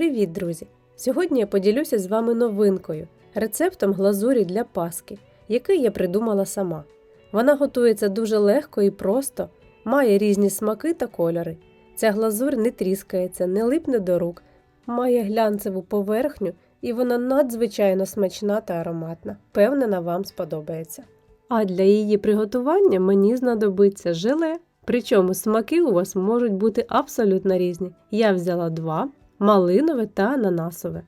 Привіт, друзі! Сьогодні я поділюся з вами новинкою рецептом глазурі для паски, який я придумала сама. Вона готується дуже легко і просто, має різні смаки та кольори. Ця глазур не тріскається, не липне до рук, має глянцеву поверхню і вона надзвичайно смачна та ароматна. Впевнена, вам сподобається. А для її приготування мені знадобиться желе. Причому смаки у вас можуть бути абсолютно різні. Я взяла два малинове та ананасове.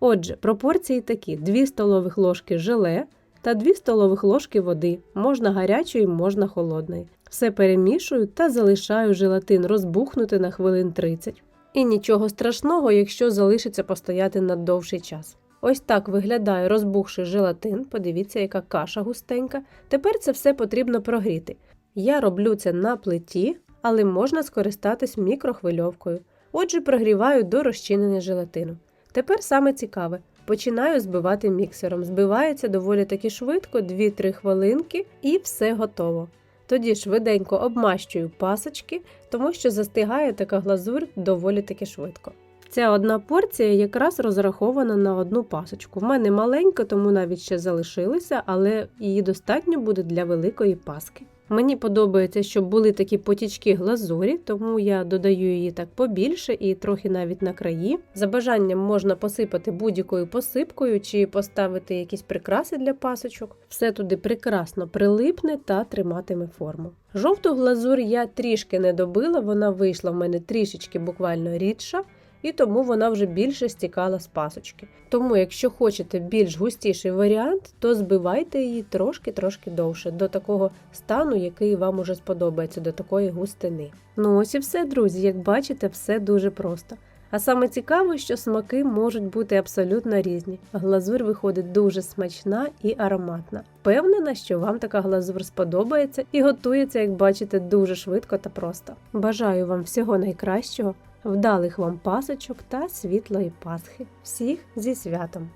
Отже, пропорції такі: 2 столових ложки желе та 2 столових ложки води, можна гарячої, можна холодної. Все перемішую та залишаю желатин розбухнути на хвилин 30. І нічого страшного, якщо залишиться постояти на довший час. Ось так виглядає розбухший желатин. Подивіться, яка каша густенька. Тепер це все потрібно прогріти. Я роблю це на плиті, але можна скористатись мікрохвильовкою. Отже, прогріваю до розчинення желатину. Тепер саме цікаве. Починаю збивати міксером. Збивається доволі таки швидко, 2-3 хвилинки, і все готово. Тоді швиденько обмащую пасочки, тому що застигає така глазур доволі таки швидко. Ця одна порція якраз розрахована на одну пасочку. В мене маленька, тому навіть ще залишилася, але її достатньо буде для великої паски. Мені подобається, щоб були такі потічки глазурі, тому я додаю її так побільше і трохи навіть на краї. За бажанням можна посипати будь-якою посипкою чи поставити якісь прикраси для пасочок. Все туди прекрасно прилипне та триматиме форму. Жовту глазур я трішки не добила, вона вийшла в мене трішечки буквально рідша і тому вона вже більше стікала з пасочки. Тому, якщо хочете більш густіший варіант, то збивайте її трошки-трошки довше, до такого стану, який вам уже сподобається, до такої густини. Ну ось і все, друзі, як бачите, все дуже просто. А саме цікаве, що смаки можуть бути абсолютно різні. Глазур виходить дуже смачна і ароматна. Впевнена, що вам така глазур сподобається і готується, як бачите, дуже швидко та просто. Бажаю вам всього найкращого, вдалих вам пасочок та світлої Пасхи. Всіх зі святом!